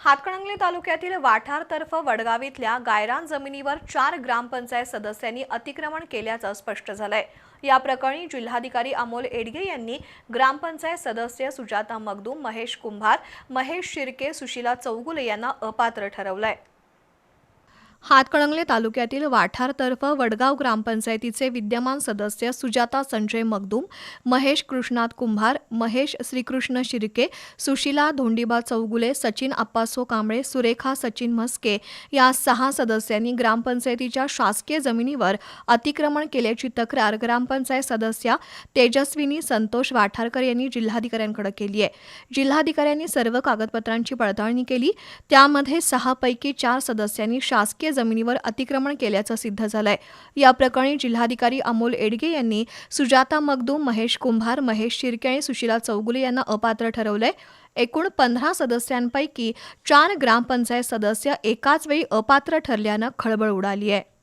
हातकणंगले तालुक्यातील वाठारतर्फ वडगाव इथल्या गायरान जमिनीवर चार ग्रामपंचायत सदस्यांनी अतिक्रमण केल्याचं स्पष्ट झालंय. या प्रकरणी जिल्हाधिकारी अमोल एडगे यांनी ग्रामपंचायत सदस्य सुजाता मगदूम महेश कुंभार महेश शिर्के सुशीला चौगुले यांना अपात्र ठरवलंय. हातकणंगले तालुक्यातील वाठारतर्फ वडगाव ग्रामपंचायतीचे विद्यमान सदस्य सुजाता संजय मगदूम महेश कृष्णात कुंभार महेश श्रीकृष्ण शिर्के सुशीला धोंडीबा चौगुले सचिन अप्पासो कांबळे सुरेखा सचिन म्हस्के या सहा सदस्यांनी ग्रामपंचायतीच्या शासकीय जमिनीवर अतिक्रमण केल्याची तक्रार ग्रामपंचायत सदस्या तेजस्विनी संतोष वाठारकर यांनी जिल्हाधिकाऱ्यांकडे केली आहे. जिल्हाधिकाऱ्यांनी सर्व कागदपत्रांची पडताळणी केली. त्यामध्ये सहापैकी चार सदस्यांनी शासकीय जमिनीवर अतिक्रमण केल्याचं सिद्ध झालंय. या प्रकरणी जिल्हाधिकारी अमोल एडगे यांनी सुजाता मगदूम महेश कुंभार महेश शिर्के आणि सुशीला चौगुले यांना अपात्र ठरवलंय. एकूण पंधरा सदस्यांपैकी चार ग्रामपंचायत सदस्य एकाच वेळी अपात्र ठरल्यानं खळबळ उडाली आहे